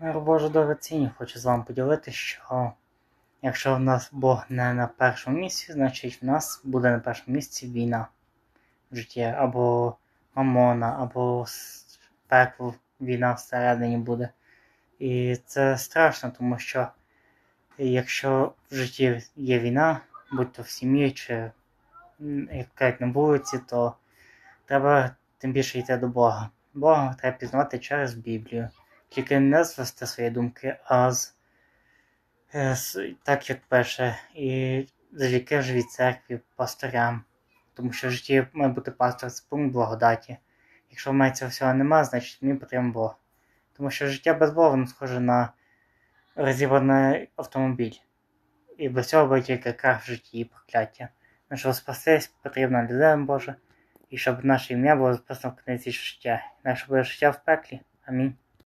Боже дорогоцінні, хочу з вами поділитися, що якщо в нас Бог не на першому місці, значить в нас буде на першому місці війна в житті, або мамона, або пекло війна всередині буде. І це страшно, тому що якщо в житті є війна, будь то в сім'ї чи м, як кажуть, на вулиці, то треба тим більше йти до Бога. Бога треба пізнавати через Біблію. Тільки не звести свої думки, а з, е, з- так як перше, і завдяки живій церкві, пасторям. Тому що в житті має бути пастор це пункт благодаті. Якщо в мене цього всього нема, значить мені потрібен Бог. Тому що життя без Бога воно схоже на розібраний автомобіль. І без цього буде тільки крах в житті і прокляття. На щоб спастись, потрібна людина Божа, і щоб наше ім'я було записано в книзі життя. Інакше буде життя в пеклі. Амінь.